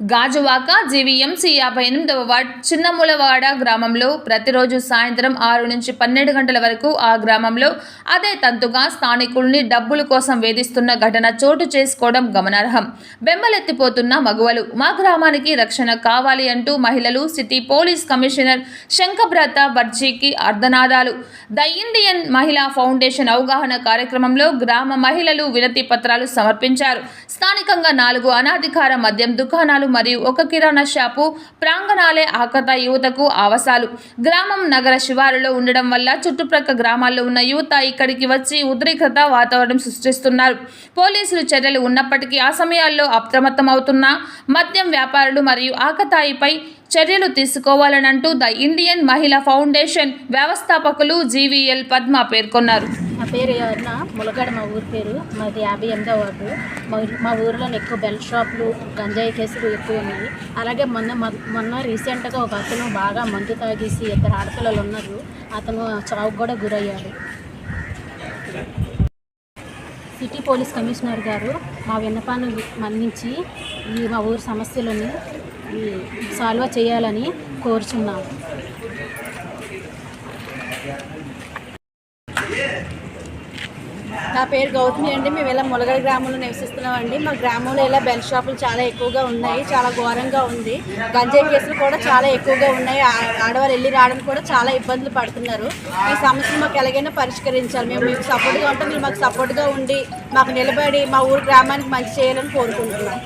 Gajuwaka GVMC యాభై ఎనిమిదవ ward చిన్నమూలవాడ గ్రామంలో ప్రతిరోజు సాయంత్రం ఆరు నుంచి పన్నెండు గంటల వరకు ఆ గ్రామంలో అదే తంతుగా స్థానికుల్ని డబ్బుల కోసం వేధిస్తున్న ఘటన చోటు చేసుకోవడం గమనార్హం. బెంబలెత్తిపోతున్న మగువలు మా గ్రామానికి రక్షణ కావాలి అంటూ మహిళలు సిటీ పోలీస్ కమిషనర్ శంఖభ్రత బర్జీకి అర్ధనాదాలు. ద ఇండియన్ మహిళా ఫౌండేషన్ అవగాహన కార్యక్రమంలో గ్రామ మహిళలు వినతి పత్రాలు సమర్పించారు. స్థానికంగా నాలుగు అనాధికార మద్యం దుకాణాలు మరియు ఒక కిరాణా షాపు ప్రాంగణాలే ఆకత యువతకు ఆవాసాలు. గ్రామం నగర శివారులో ఉండడం వల్ల చుట్టుప్రక్క గ్రామాల్లో ఉన్న యువత ఇక్కడికి వచ్చి ఉద్రిక్తత వాతావరణం సృష్టిస్తున్నారు. పోలీసులు చర్యలు ఉన్నప్పటికీ ఆ సమయాల్లో అప్రమత్తమవుతున్న మద్యం వ్యాపారులు మరియు ఆకతాయిపై చర్యలు తీసుకోవాలనంటూ ద ఇండియన్ మహిళా ఫౌండేషన్ వ్యవస్థాపకులు జీవీఎల్ పద్మ పేర్కొన్నారు. నా పేరు అరుణ ములగడ మా ఊరి పేరు. మాది యాభై ఎనిమిదో వార్డు. మా మా ఊరిలో ఎక్కువ బెల్ షాపులు గంజాయి కేసులు ఎక్కువ ఉన్నాయి. అలాగే మొన్న మొన్న రీసెంట్గా ఒక అతను బాగా మందు తాగేసి ఇద్దరు ఆడపిల్లలు ఉన్నారు. అతను చావుకు కూడా గురయ్యాడు. సిటీ పోలీస్ కమిషనర్ గారు మా విన్నపాన్ని మన్నించి ఈ మా ఊరి సమస్యలను సాల్వ్ చేయాలని కోరుచున్నాము. నా పేరు గౌతమి అండి. మేము ఇలా ములగడ గ్రామంలో నివసిస్తున్నాం అండి మా గ్రామంలో ఇలా బెల్ షాపులు చాలా ఎక్కువగా ఉన్నాయి. చాలా ఘోరంగా ఉంది. గంజాయి కేసులు కూడా చాలా ఎక్కువగా ఉన్నాయి. ఆ- ఆడవారు వెళ్ళి రావడానికి కూడా చాలా ఇబ్బందులు పడుతున్నారు. ఈ సమస్యను మాకు ఎలాగైనా పరిష్కరించాలి. మేము మీకు సపోర్ట్గా ఉంటే మీరు మాకు సపోర్ట్గా ఉండి మాకు నిలబడి మా ఊరు గ్రామానికి మంచి చేయాలని కోరుకుంటున్నాం.